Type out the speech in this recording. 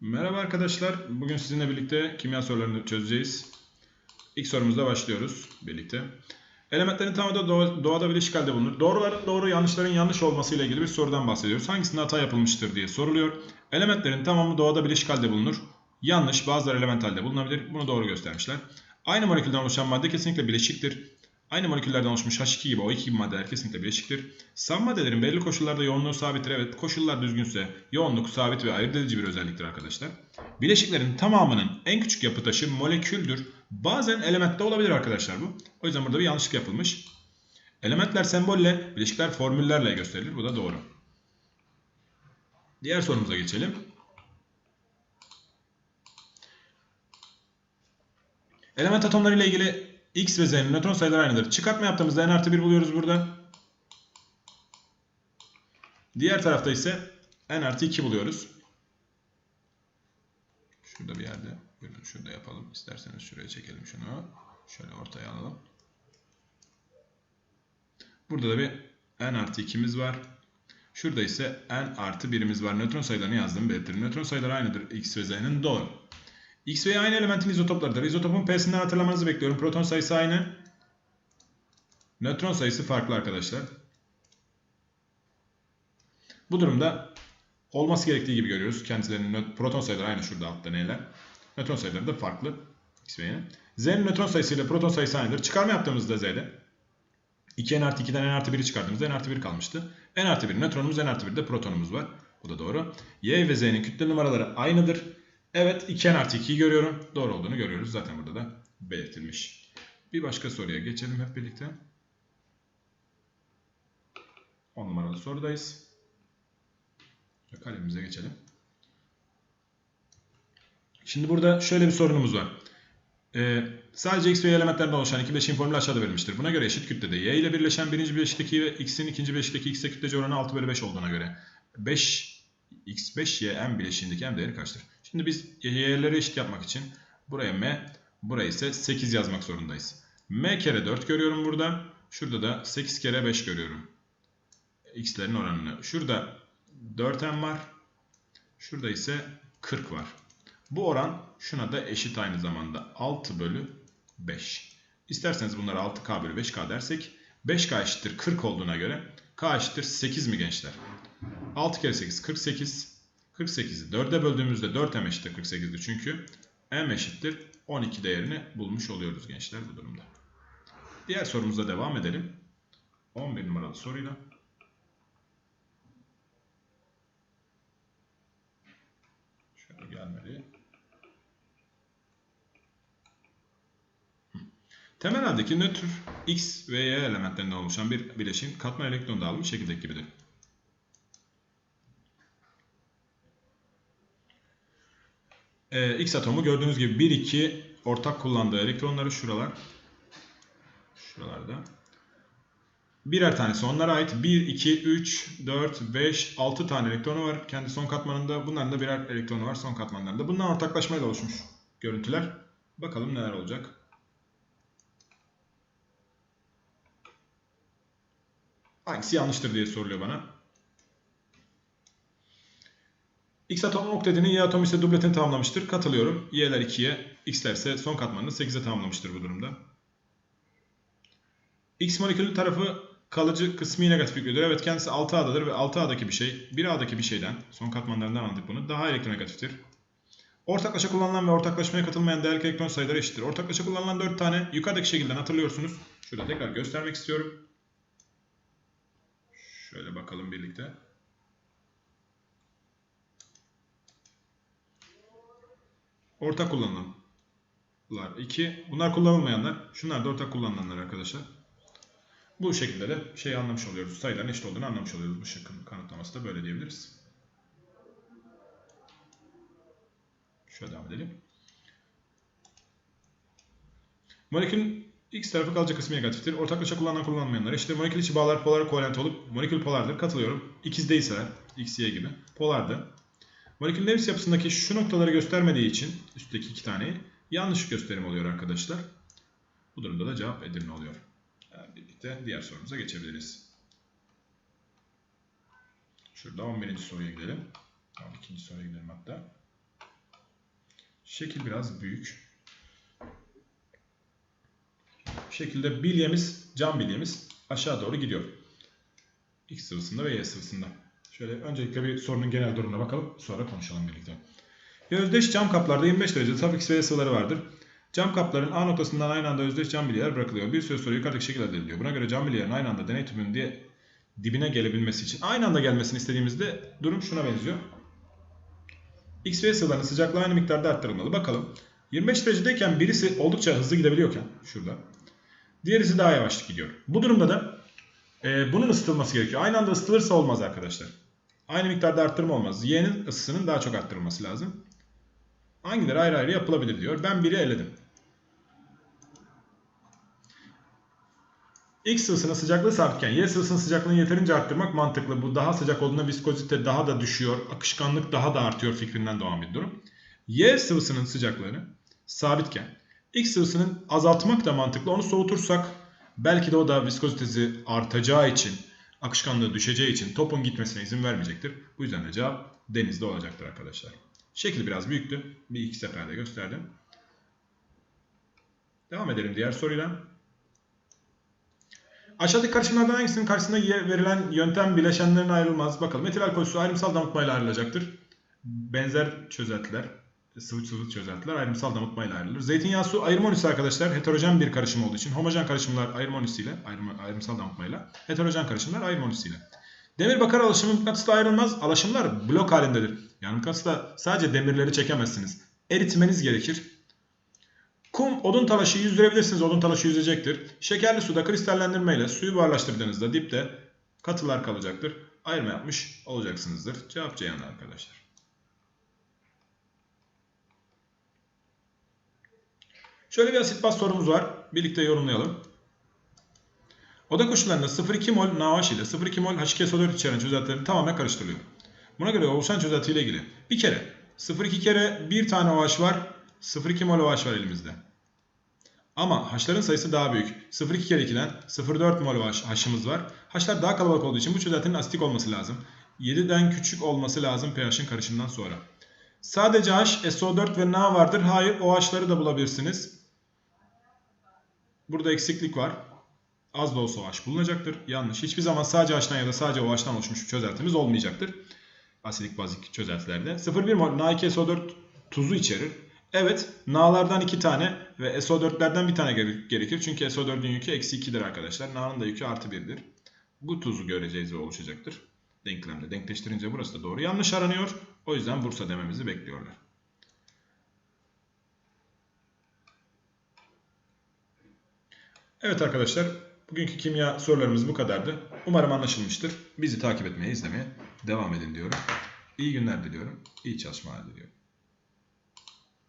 Merhaba arkadaşlar. Bugün sizinle birlikte kimya sorularını çözeceğiz. İlk sorumuzda başlıyoruz birlikte. Elementlerin tamamı da doğa- doğada bileşik halde bulunur. Doğruların doğru, yanlışların yanlış olması ile ilgili bir sorudan bahsediyoruz. Hangisinde hata yapılmıştır diye soruluyor. Elementlerin tamamı doğada bileşik halde bulunur. Yanlış, bazıları element halde bulunabilir. Bunu doğru göstermişler. Aynı molekülden oluşan madde kesinlikle bileşiktir. Aynı moleküllerden oluşmuş H2 gibi O2 gibi maddeler kesinlikle bileşiktir. Saf maddelerin belli koşullarda yoğunluğu sabittir. Evet koşullar düzgünse yoğunluk sabit ve ayırt edici bir özelliktir arkadaşlar. Bileşiklerin tamamının en küçük yapı taşı moleküldür. Bazen elementte olabilir arkadaşlar bu. O yüzden burada bir yanlışlık yapılmış. Elementler sembolle, bileşikler formüllerle gösterilir. Bu da doğru. Diğer sorumuza geçelim. Element atomları ile ilgili X ve Z'nin nötron sayıları aynıdır. Çıkartma yaptığımızda n artı 1 buluyoruz burada. Diğer tarafta ise n artı 2 buluyoruz. Şurada bir yerde. Buyurun şurada yapalım. İsterseniz şuraya çekelim şunu. Şöyle ortaya alalım. Burada da bir n artı 2'miz var. Şurada ise n artı 1'imiz var. Nötron sayılarını yazdım belirtirim. Nötron sayıları aynıdır. X ve Z'nin doğru. X ve Y aynı elementin izotoplarıdır. İzotopun P'sinden hatırlamanızı bekliyorum. Proton sayısı aynı. Nötron sayısı farklı arkadaşlar. Bu durumda olması gerektiği gibi görüyoruz. Kendilerinin proton sayıları aynı şurada altta neler. Nötron sayıları da farklı. X ve Y'nin. Z'nin nötron sayısı ile proton sayısı aynıdır. Çıkarma yaptığımızda Z'de 2 n artı 2'den n artı 1'i çıkardığımızda n artı 1 kalmıştı. n artı 1 nötronumuz, n artı 1 de protonumuz var. Bu da doğru. Y ve Z'nin kütle numaraları aynıdır. Evet 2n artı 2'yi görüyorum. Doğru olduğunu görüyoruz. Zaten burada da belirtilmiş. Bir başka soruya geçelim hep birlikte. 10 numaralı sorudayız. Kalemimize geçelim. Şimdi burada şöyle bir sorunumuz var. Ee, sadece x ve y elementlerden oluşan iki bileşiğin formülü aşağıda verilmiştir. Buna göre eşit kütlede y ile birleşen birinci bileşikteki ve x'in ikinci bileşikteki x'e kütlece oranı 6 bölü 5 olduğuna göre 5 x5 y m bileşiğindeki m değeri kaçtır? Şimdi biz y'leri eşit yapmak için buraya m, buraya ise 8 yazmak zorundayız. m kere 4 görüyorum burada. Şurada da 8 kere 5 görüyorum. x'lerin oranını. Şurada 4m var. Şurada ise 40 var. Bu oran şuna da eşit aynı zamanda. 6 bölü 5. İsterseniz bunları 6k bölü 5k dersek 5k eşittir 40 olduğuna göre k eşittir 8 mi gençler? 6 kere 8 48. 48'i 4'e böldüğümüzde 4m eşittir 48'dir çünkü m eşittir 12 değerini bulmuş oluyoruz gençler bu durumda. Diğer sorumuza devam edelim. 11 numaralı soruyla. Şöyle gelmeli. Temel haldeki nötr X ve Y elementlerinden oluşan bir bileşiğin katman elektron dağılımı şekildeki gibidir. Ee, X atomu gördüğünüz gibi 1 2 ortak kullandığı elektronları şuralar şuralarda. Birer tanesi onlara ait. 1 2 3 4 5 6 tane elektronu var kendi son katmanında. Bunların da birer elektronu var son katmanlarında. Bunlar ortaklaşmayla oluşmuş görüntüler. Bakalım neler olacak. Hangisi yanlıştır diye soruluyor bana. X atomun oktetini Y atomu ise dubletini tamamlamıştır. Katılıyorum. Y'ler 2'ye, X'ler ise son katmanını 8'e tamamlamıştır bu durumda. X molekülü tarafı kalıcı kısmi negatif yüklüdür. Evet kendisi 6A'dadır ve 6A'daki bir şey 1A'daki bir şeyden son katmanlarından anladık bunu daha elektronegatiftir. Ortaklaşa kullanılan ve ortaklaşmaya katılmayan değerli elektron sayıları eşittir. Ortaklaşa kullanılan 4 tane yukarıdaki şekilden hatırlıyorsunuz. Şurada tekrar göstermek istiyorum. Şöyle bakalım birlikte. Ortak kullanılanlar 2. Bunlar kullanılmayanlar. Şunlar da ortak kullanılanlar arkadaşlar. Bu şekilde de şey anlamış oluyoruz. Sayıların eşit olduğunu anlamış oluyoruz. Bu şıkkın kanıtlaması da böyle diyebiliriz. Şöyle devam edelim. Molekülün X tarafı kalıcı kısmı negatiftir. Ortaklaşa kullanılan kullanılmayanlar. İşte molekül içi bağlar polar kovalent olup molekül polardır. Katılıyorum. İkiz değilseler X, Y gibi polardı. Molekül Lewis yapısındaki şu noktaları göstermediği için üstteki iki taneyi yanlış gösterim oluyor arkadaşlar. Bu durumda da cevap Edirne oluyor. Yani birlikte diğer sorumuza geçebiliriz. Şurada 11. soruya gidelim. 12. soruya gidelim hatta. Şekil biraz büyük. Bu şekilde bilyemiz, cam bilyemiz aşağı doğru gidiyor. X sıvısında ve Y sıvısında. Şöyle öncelikle bir sorunun genel durumuna bakalım. Sonra konuşalım birlikte. Bir özdeş cam kaplarda 25 derece saf X sıvıları vardır. Cam kapların A noktasından aynı anda özdeş cam bilyeler bırakılıyor. Bir süre sonra yukarıdaki şekil elde. Buna göre cam bilyelerin aynı anda deney tüpünün diye dibine gelebilmesi için aynı anda gelmesini istediğimizde durum şuna benziyor. X ve Y sıvılarının sıcaklığı aynı miktarda arttırılmalı. Bakalım. 25 derecedeyken birisi oldukça hızlı gidebiliyorken şurada. Diğerisi daha yavaş gidiyor. Bu durumda da e, bunun ısıtılması gerekiyor. Aynı anda ısıtılırsa olmaz arkadaşlar. Aynı miktarda arttırma olmaz. Y'nin ısısının daha çok arttırılması lazım. Hangileri ayrı ayrı yapılabilir diyor. Ben biri eledim. X sıvısının sıcaklığı sabitken Y sıvısının sıcaklığını yeterince arttırmak mantıklı. Bu daha sıcak olduğunda viskozite daha da düşüyor. Akışkanlık daha da artıyor fikrinden doğan bir durum. Y sıvısının sıcaklığını sabitken X sıvısının azaltmak da mantıklı. Onu soğutursak belki de o da viskozitesi artacağı için, akışkanlığı düşeceği için topun gitmesine izin vermeyecektir. Bu yüzden de cevap denizde olacaktır arkadaşlar. Şekil biraz büyüktü. Bir iki seferde gösterdim. Devam edelim diğer soruyla. Aşağıdaki karışımlardan hangisinin karşısında verilen yöntem bileşenlerin ayrılmaz? Bakalım. Metil alkol su ayrımsal damıtmayla ayrılacaktır. Benzer çözeltiler, sıvı sıvı çözeltiler ayrımsal damıtmayla ayrılır. Zeytinyağı su ayrımonisi arkadaşlar heterojen bir karışım olduğu için homojen karışımlar ayrımonisiyle, ayrım, ayrımsal damıtmayla, heterojen karışımlar ayrımonisiyle. Demir bakar alaşımı mıknatısla ayrılmaz. Alaşımlar blok halindedir. Yani mıknatısla sadece demirleri çekemezsiniz. Eritmeniz gerekir. Kum, odun talaşı yüzdürebilirsiniz. Odun talaşı yüzecektir. Şekerli suda kristallendirmeyle suyu buharlaştırdığınızda dipte katılar kalacaktır. Ayrım yapmış olacaksınızdır. Cevap Ceyhan arkadaşlar. Şöyle bir asit baz sorumuz var. Birlikte yorumlayalım. Oda koşullarında 0,2 mol NaOH ile 0,2 mol H2SO4 içeren çözeltilerin tamamen karıştırılıyor. Buna göre oluşan çözelti ile ilgili bir kere 0,2 kere bir tane OH var 0,2 mol OH var elimizde. Ama H'ların sayısı daha büyük. 0,2 kere 2'den 0,4 mol H'ımız var. H'lar daha kalabalık olduğu için bu çözeltinin asitik olması lazım. 7'den küçük olması lazım pH'in karışımından sonra. Sadece H, SO4 ve Na vardır. Hayır OH'ları da bulabilirsiniz. Burada eksiklik var. Az da olsa OH bulunacaktır. Yanlış. Hiçbir zaman sadece H'tan ya da sadece OH'tan oluşmuş bir çözeltimiz olmayacaktır. Asidik bazik çözeltilerde. 0,1 mol Na2SO4 tuzu içerir. Evet, Na'lardan 2 tane ve SO4'lerden bir tane gere- gerekir. Çünkü SO4'ün yükü eksi 2'dir arkadaşlar. Na'nın da yükü artı 1'dir. Bu tuzu göreceğiz ve oluşacaktır. Denklemde denkleştirince burası da doğru. Yanlış aranıyor. O yüzden Bursa dememizi bekliyorlar. Evet arkadaşlar, bugünkü kimya sorularımız bu kadardı. Umarım anlaşılmıştır. Bizi takip etmeye, izlemeye devam edin diyorum. İyi günler diliyorum. İyi çalışmalar diliyorum.